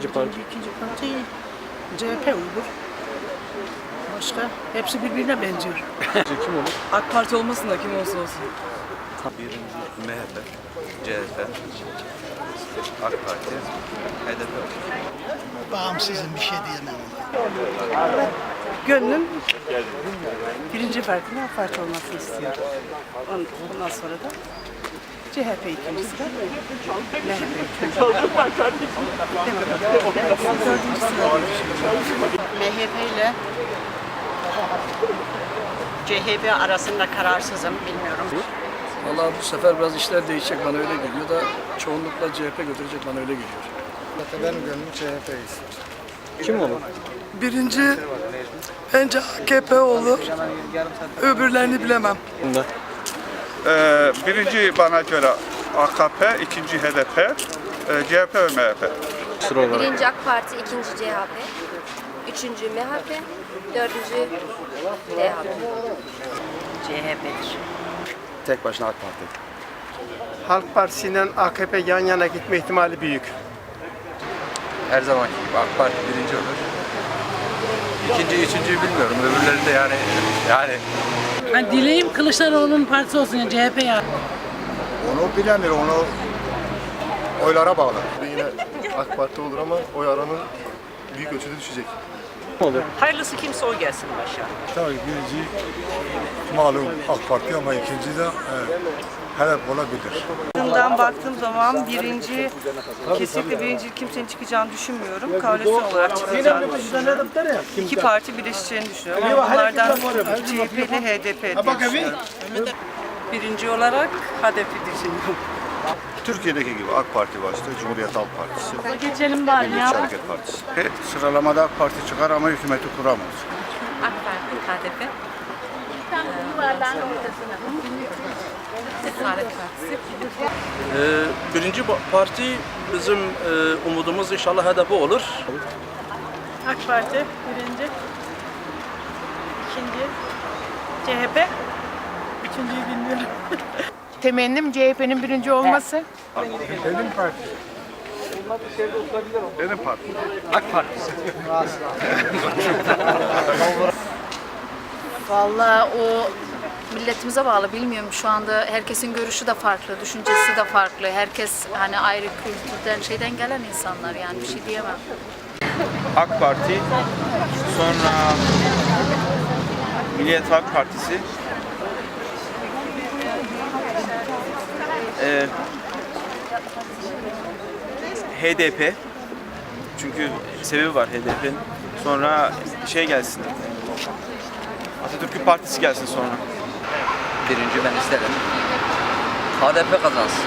İkinci parti. İkinci parti CHP uygur. Başka? Hepsi birbirine benziyor. Kim olur? AK Parti olmasın da kim olsa olsun. Birinci MHP, CHP, AK Parti, HDP. Bağımsızım bir şey diyemem. Gönlüm birinci partinin AK Parti olmasını istiyor. On- Ondan sonra da CHP ikinci sıra, MHP üçüncü. Demokrat dördüncü sıra diye düşünüyorum. MHP ile CHP arasında kararsızım bilmiyorum. Vallahi bu sefer biraz işler değişecek bana öyle geliyor da çoğunlukla CHP götürecek bana öyle geliyor. Benim gönlüm CHP'yi Kim olur? Birinci bence AKP olur. Öbürlerini bilemem. Bunda. Ee, birinci bana göre AKP, ikinci HDP, e, CHP ve MHP. Sıra olarak. Birinci AK Parti, ikinci CHP, üçüncü MHP, dördüncü DHP. CHP'dir. Tek başına AK Parti. Halk Partisi ile AKP yan yana gitme ihtimali büyük. Her zamanki gibi AK Parti birinci olur. İkinci, üçüncüyü bilmiyorum. Öbürleri de yani yani Ben dileğim Kılıçdaroğlu'nun partisi olsun ya CHP ya. Onu bilemiyorum, onu oylara bağlı. Yine AK Parti olur ama oy oranı büyük ölçüde düşecek. Olur? Hayırlısı kimse o gelsin başa. Tabii birinci malum AK Parti ama ikinci de HDP olabilir. Bundan baktığım zaman birinci, kesinlikle birinci kimsenin çıkacağını düşünmüyorum. Koalisyon olarak çıkacağını düşünüyorum. İki parti birleşeceğini düşünüyorum. Ama bunlardan CHP ile HDP diye düşünüyorum. Birinci olarak HDP düşünüyorum. Türkiye'deki gibi AK Parti başta Cumhuriyet Halk Partisi, Geçelim bari Milliyetçi Hareket Partisi. Sıralamada AK Parti çıkar ama hükümeti kuramaz. AK Parti, HDP. Saadet Partisi. birinci parti bizim umudumuz inşallah HDP olur. AK Parti birinci. İkinci. CHP. Üçüncüyü bilmiyorum. Temennim CHP'nin birinci olması. Benim parti. Benim parti. Vallahi o milletimize bağlı bilmiyorum şu anda herkesin görüşü de farklı, düşüncesi de farklı. Herkes hani ayrı kültürden şeyden gelen insanlar yani bir şey diyemem. AK Parti, sonra Milliyet Halk Partisi, HDP, çünkü sebebi var HDP'nin. Sonra şey gelsin, Atatürk'ün partisi gelsin sonra. Birinci ben isterim. HDP kazansın.